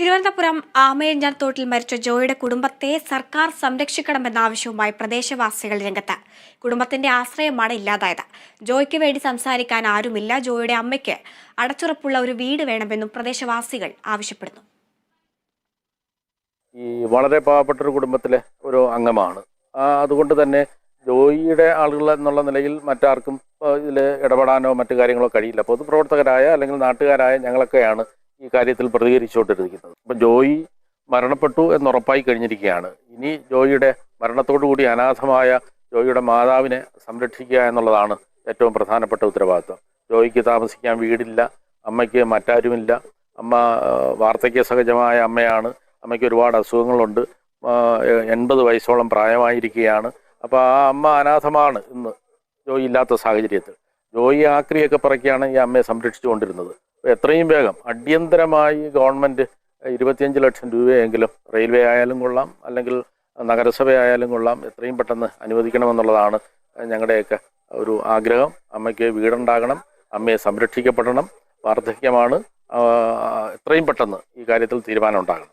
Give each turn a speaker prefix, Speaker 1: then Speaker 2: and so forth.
Speaker 1: തിരുവനന്തപുരം ആമയഞ്ചാത്തോട്ടിൽ മരിച്ച ജോയിയുടെ കുടുംബത്തെ സർക്കാർ സംരക്ഷിക്കണമെന്ന ആവശ്യവുമായി പ്രദേശവാസികൾ രംഗത്ത്. കുടുംബത്തിന്റെ ആശ്രയമാണ് ഇല്ലാതായത്. ജോയ്ക്ക് വേണ്ടി സംസാരിക്കാൻ ആരുമില്ല. ജോയിയുടെ അമ്മയ്ക്ക് അടച്ചുറപ്പുള്ള ഒരു വീട് വേണമെന്നും പ്രദേശവാസികൾ ആവശ്യപ്പെടുന്നു.
Speaker 2: ഈ വളരെ പാവപ്പെട്ട ഒരു കുടുംബത്തിലെ ഒരു അംഗമാണ്. അതുകൊണ്ട് തന്നെ ജോയിയുടെ ആളുകൾ എന്നുള്ള നിലയിൽ മറ്റാർക്കും ഇതിൽ ഇടപെടാനോ മറ്റു കാര്യങ്ങളോ കഴിയില്ല. പൊതുപ്രവർത്തകരായ അല്ലെങ്കിൽ നാട്ടുകാരായ ഞങ്ങളൊക്കെയാണ് ഈ കാര്യത്തിൽ പ്രതികരിച്ചുകൊണ്ടിരിക്കുന്നത്. അപ്പം ജോയി മരണപ്പെട്ടു എന്നുറപ്പായി കഴിഞ്ഞിരിക്കുകയാണ്. ഇനി ജോയിയുടെ മരണത്തോടുകൂടി അനാഥമായ ജോയിയുടെ മാതാവിനെ സംരക്ഷിക്കുക എന്നുള്ളതാണ് ഏറ്റവും പ്രധാനപ്പെട്ട ഉത്തരവാദിത്വം. ജോയിക്ക് താമസിക്കാൻ വീടില്ല അമ്മയ്ക്ക് മറ്റാരുമില്ല. അമ്മ വാർദ്ധക്യ സഹജമായ അമ്മയാണ്. അമ്മയ്ക്ക് ഒരുപാട് അസുഖങ്ങളുണ്ട്. എൺപത് വയസ്സോളം പ്രായമായിരിക്കുകയാണ്. അപ്പോൾ ആ അമ്മ അനാഥമാണ് ഇന്ന് ജോയി ഇല്ലാത്ത സാഹചര്യത്തിൽ. ജോയി ആക്രിയൊക്കെ പറക്കിയാണ് ഈ അമ്മയെ സംരക്ഷിച്ചുകൊണ്ടിരുന്നത്. എത്രയും വേഗം അടിയന്തരമായി ഗവൺമെന്റ് ഇരുപത്തിയഞ്ച് ലക്ഷം രൂപയെങ്കിലും റെയിൽവേ ആയാലും കൊള്ളാം അല്ലെങ്കിൽ നഗരസഭ ആയാലും കൊള്ളാം എത്രയും പെട്ടെന്ന് അനുവദിക്കണമെന്നുള്ളതാണ് ഞങ്ങളുടെയൊക്കെ ഒരു ആഗ്രഹം. അമ്മയ്ക്ക് വീടുണ്ടാകണം അമ്മയെ സംരക്ഷിക്കപ്പെടണം വാർദ്ധക്യമാണ് എത്രയും പെട്ടെന്ന് ഈ കാര്യത്തിൽ തീരുമാനം ഉണ്ടാകണം